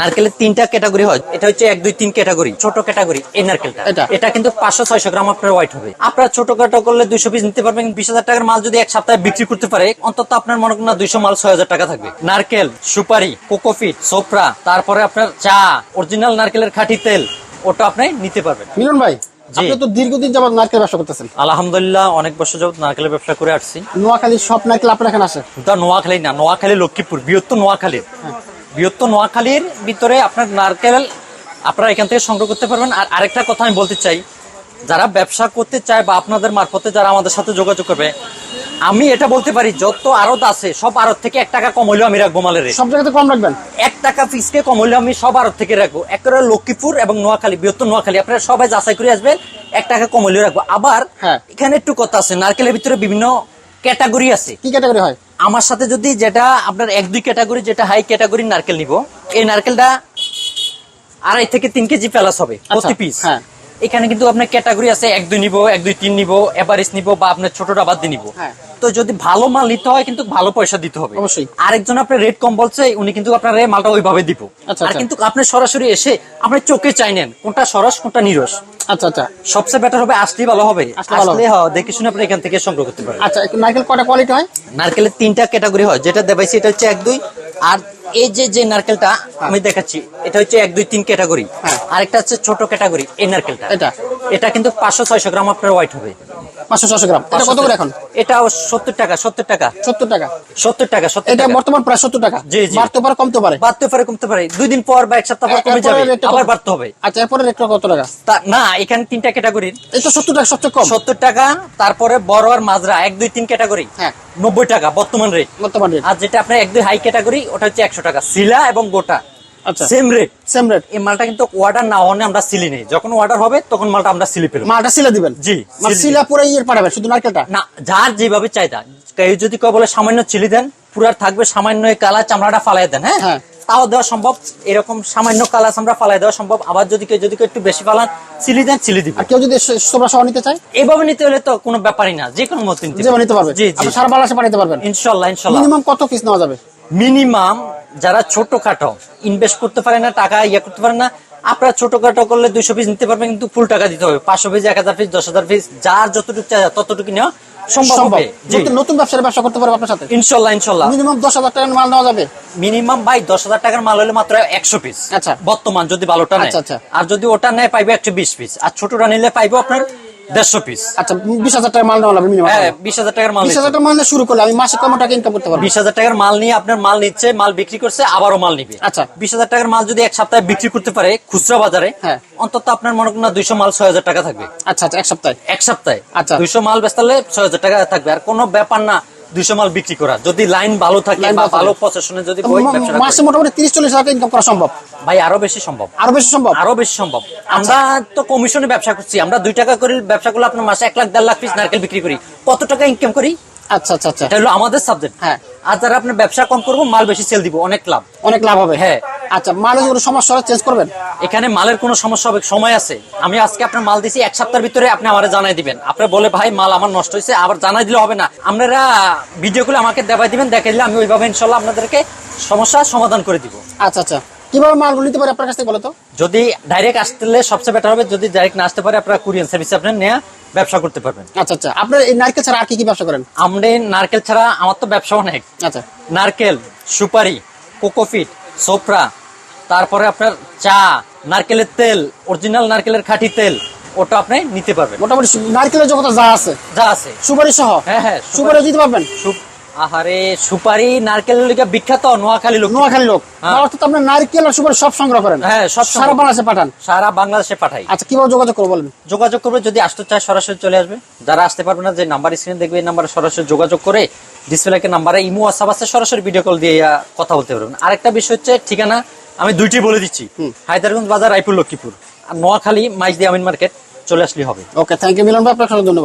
নারকেলের তিনটা ক্যাটাগরি হয়। এটা হচ্ছে এক দুই তিন ক্যাটাগরি ছোট ক্যাটাগরি এই নারকেলটা। এটা? কিন্তু পাঁচশো ছয়শো গ্রাম আপনার হোয়াইট হবে। আপনার ছোট কাটো করলে দুইশো পিস নিতে পারবেন বিশ হাজার টাকার মাল যদি এক সপ্তাহে বিক্রি করতে পারে অন্তত আপনার মনে করেন দুইশো মাল ছয় হাজার টাকা থাকবে। নারকেল সুপারি কোকোফিট সোফরা তারপরে আপনার চা অরিজিনাল নারকেলের খাঁটি তেল ওটা আপনি নিতে পারবেন। মিলন ভাই জি। আপনি তো দীর্ঘদিন যাবত নারকেল ব্যবসা করতেছেন। আলহামদুলিল্লাহ অনেক বছর যাবত নারকেলের ব্যবসা করে আসছি। নোয়াখালী সব নারকেল আপনার এখানে আসে? তা নোয়াখালী না নোয়াখালী লক্ষ্মীপুর বৃহত্তর নোয়াখালীর বৃহত্তর নোয়াখালীর ভিতরে আপনার নারকেল আপনারা এখান থেকে সংগ্রহ করতে পারবেন। আর আরেকটা কথা আমি বলতে চাই যারা ব্যবসা করতে চায় বা আপনাদের মারফতে যারা আমাদের সাথে যোগাযোগ করবে আমি এটা বলতে পারি যত আড়ত আছে সব আড়ত থেকে এক টাকা কম হইলেও আমি রাখব মালের। সব জায়গাতে কম রাখবেন? এক টাকা ফিসকে কম হইলেও আমি সব আড়ত থেকে রাখব। একেবারে লক্ষ্মীপুর এবং নোয়াখালী বৃহত্তর নোয়াখালী আপনারা সবাই যাচাই করে আসবেন এক টাকা কম হইলেও রাখব। আবার হ্যাঁ। এখানে একটু কথা আছে নারকেলের ভিতরে বিভিন্ন ক্যাটাগরি আছে। কি ক্যাটাগরি হয়? আমার সাথে যদি যেটা আপনার এক দুই ক্যাটাগরি যেটা হাই ক্যাটাগরির নারকেল নিব এই নারকেলটা আড়াই থেকে তিন কেজি প্যালাস হবে প্রতি পিস হ্যাঁ। এখানে কিন্তু আপনার ক্যাটাগরি আছে এক দুই নিব এক দুই তিন নিব এভারেজ নিব বা আপনার ছোটটা বাদ দিয়ে নিব। হ্যাঁ। তো যদি ভালো মাল নিতে হয় কিন্তু ভালো পয়সা দিতে হবে। অবশ্যই। আরেকজন আপনার রেট কম বলছে উনি কিন্তু আপনার মালটা ওইভাবে দিব। আচ্ছা, আর আচ্ছা। কিন্তু আপনি সরাসরি এসে আপনি চোখে চাই নেন কোনটা সরস কোনটা নিরস। আচ্ছা আচ্ছা। সবচেয়ে বেটার হবে আসলেই ভালো হবে। আসলে হ্যাঁ, দেখে শুনে আপনি এখান থেকে সংগ্রহ করতে পারেন। আচ্ছা নারকেল কটা কোয়ালিটি হয়? নারকেলের তিনটা ক্যাটাগরি হয় যেটা দেখাইছি এটা হচ্ছে এক দুই আর এই যে যে নারকেলটা আমি দেখাচ্ছি এটা হচ্ছে এক দুই তিন ক্যাটাগরি। আরেকটা হচ্ছে ছোট ক্যাটাগরি এই নারকেলটা এটা? এটা কিন্তু পাঁচশো ছয়শো গ্রাম আপনার হোয়াইট হবে। পাঁচশো ছশো গ্রাম। এটা কত করে এখন? এটা সত্তর টাকা সত্তর টাকা। সত্তর টাকা। সত্তর টাকা সত্তর এটা বর্তমান প্রায় সত্তর টাকা। জি, জি। বাড়তে পারে কমতে পারে? বাড়তে পারে কমতে পারে। দুই দিন পর বা এক সপ্তাহ পর কমে যাবে। আবার? বাড়তে হবে। আচ্ছা এরপরে রেটটা কত টাকা? না এখানে তিনটা ক্যাটাগরি এই তো সত্তর টাকা সবচেয়ে কম। সত্তর টাকা তারপরে বড় আর মাজরা এক দুই তিন ক্যাটাগরি হ্যাঁ। নব্বই টাকা বর্তমান রেট বর্তমান রেট আর যেটা আপনার এক দুই হাই ক্যাটাগরি ওটা হচ্ছে একশো টাকা। শিলা এবং গোটা। আচ্ছা। সেম রেট সেম রেট এই মালটা কিন্তু অর্ডার না হলে আমরা সিলি নেই। যখন অর্ডার হবে তখন মালটা আমরা সিলি পেলাম। মালটা সিলে দিবেন? জি, মানে সিলা পুরো ইয়ে পাঠাবেন শুধু নারকেলটা? না যার যেভাবে চাহিদা কেউ যদি কেউ বলে সামান্য চিলি দেন পুরার থাকবে সামান্য কালা চামড়াটা ফালাই দেন হ্যাঁ? হ্যাঁ। তাও দেওয়া সম্ভব। এরকম সামান্য কালাস আমরা ফালাই দেওয়া সম্ভব। আবার যদি কেউ যদি একটু বেশি ফালান চিলি দেন চিলি দিব আর কেউ যদি সহ নিতে চায়? এভাবে নিতে হলে তো কোনো ব্যাপারই না। যে কোনো মতো নিতে পারবে। জি জি। আপনি সারা বাংলাদেশে পাঠাতে পারবেন? ইনশাল্লাহ ইনশাল্লাহ। মিনিমাম কত পিস নেওয়া যাবে? মিনিমাম যারা ছোট খাটো ইনভেস্ট করতে পারে না টাকা ইয়ে করতে পারে না আপনারা ছোট খাটো করলে দুইশো পিস নিতে পারবেন কিন্তু ফুল টাকা দিতে হবে। পাঁচশো পিস এক হাজার পিস দশ হাজার পিস যার যতটুকু চাই ততটুকু নেওয়া সম্ভব সম্ভব। হবে। নতুন- নতুন ব্যবসার ব্যবসা করতে পারবে আপনার সাথে? ইনশাল্লাহ ইনশাল্লাহ। মিনিমাম দশ হাজার টাকার মাল নেওয়া যাবে? মিনিমাম ভাই দশ হাজার টাকার মাল হলে মাত্র একশো পিস আচ্ছা। বর্তমান যদি ভালোটা নেয়। আচ্ছা, আচ্ছা। আর যদি ওটা নেয় পাইবে একশো বিশ পিস আর ছোটটা নিলে পাইবো আপনার দেড়শো পিস আচ্ছা বিশ হাজার টাকার মাল নেওয়া লাগবে মিনিমাম হ্যাঁ বিশ হাজার টাকার মাল বিশ হাজার টাকা মাল নিয়ে শুরু করলে আমি মাসে কম টাকা ইনকাম করতে পারব? বিশ হাজার টাকার মাল নিয়ে আপনার মাল নিচ্ছে মাল বিক্রি করছে আবারও মাল নিবে। আচ্ছা। বিশ হাজার টাকার মাল যদি এক সপ্তাহে বিক্রি করতে পারে খুচরা বাজারে হ্যাঁ। অন্তত আপনার মনে করুন দুইশো মাল ছয় হাজার টাকা থাকবে। আচ্ছা আচ্ছা এক সপ্তাহে। এক সপ্তাহে। আচ্ছা। দুইশো মাল বেচতালে ছয় হাজার টাকা থাকবে। আর কোনো ব্যাপার না দুইশো মাল বিক্রি করা। যদি লাইন ভালো থাকে বা ভালো। যদি মাসে মোটামুটি ইনকাম করা সম্ভব? ভাই আরও বেশি সম্ভব। আরও বেশি সম্ভব? আরও বেশি সম্ভব। আমরা তো কমিশনে ব্যবসা করছি। আমরা দুই টাকা করে ব্যবসা করলে আপনার মাসে এক লাখ দেড় লাখ পিস নারকেল বিক্রি করি। কত টাকা ইনকাম করি? আচ্ছা আচ্ছা আচ্ছা। এটা হলো আমাদের সাবজেক্ট হ্যাঁ। আর যারা আপনার ব্যবসা কম করব মাল বেশি সেল দিব অনেক লাভ। অনেক লাভ হবে। হ্যাঁ। আচ্ছা মালের কোনো সমস্যা হলে চেঞ্জ করবেন? এখানে মালের কোনো সমস্যা হবে সময় আছে। আমি আজকে আপনার মাল দিছি এক সপ্তাহের ভিতরে আপনি আমার জানাই দিবেন। আপনি বলে ভাই মাল আমার নষ্ট হয়েছে আবার জানাই দিলে হবে না। আপনারা ভিডিও গুলো আমাকে দেখাই দিবেন দেখাই দিলে আমি ওইভাবে ইনশাল্লাহ আপনাদেরকে সমস্যার সমাধান করে দিব। আচ্ছা আচ্ছা। কীভাবে মালগুলো নিতে পারে আপনার কাছ থেকে বলো তো? যদি ডাইরেক্ট আসলে সবচেয়ে বেটার হবে যদি ডাইরেক্ট না আসতে পারে আপনারা কুরিয়ান সার্ভিস আপনার নেওয়া ব্যবসা করতে পারবেন। আচ্ছা আচ্ছা। আপনার এই নারকেল ছাড়া আর কি কি ব্যবসা করেন? আমরা নারকেল ছাড়া আমার তো ব্যবসা অনেক। আচ্ছা। নারকেল সুপারি কোকোফিট সোফরা তারপরে আপনার চা নারকেলের তেল অরিজিনাল নারকেলের খাঁটি তেল ওটা আপনি নিতে পারবেন। মোটামুটি নারকেলের জগৎ যা আছে। যা আছে। সুপারি সহ? হ্যাঁ, হ্যাঁ, সুপারি। দিতে পারবেন? আহারে সুপারি নারকেল লিগা বিখ্যাত নোয়াখালী লোক। নোয়াখালী লোক। হ্যাঁ। অর্থাৎ আপনার নারকেল আর সুপারি সব সংগ্রহ করেন? হ্যাঁ, সব সারা। বাংলাদেশে পাঠান? সারা বাংলাদেশে পাঠাই। আচ্ছা কীভাবে যোগাযোগ করব বলেন? যোগাযোগ করবে যদি আসতে চায় সরাসরি চলে আসবে। যারা আসতে পারবে না যে নাম্বার স্ক্রিনে দেখবে এই নাম্বারে সরাসরি যোগাযোগ করে ডিসপ্লেকে নাম্বারে ইমো হোয়াটসঅ্যাপ আছে সরাসরি ভিডিও কল দিয়ে কথা বলতে পারবেন। আরেকটা বিষয় হচ্ছে ঠিকানা। আমি দুইটি বলে দিচ্ছি। হায়দারগঞ্জ বাজার রায়পুর লক্ষ্মীপুর। আর নোয়াখালী মাইজদি আমিন মার্কেট চলে আসলে হবে। ওকে থ্যাংক ইউ মিলন ভাই আপনার ধন্যবাদ।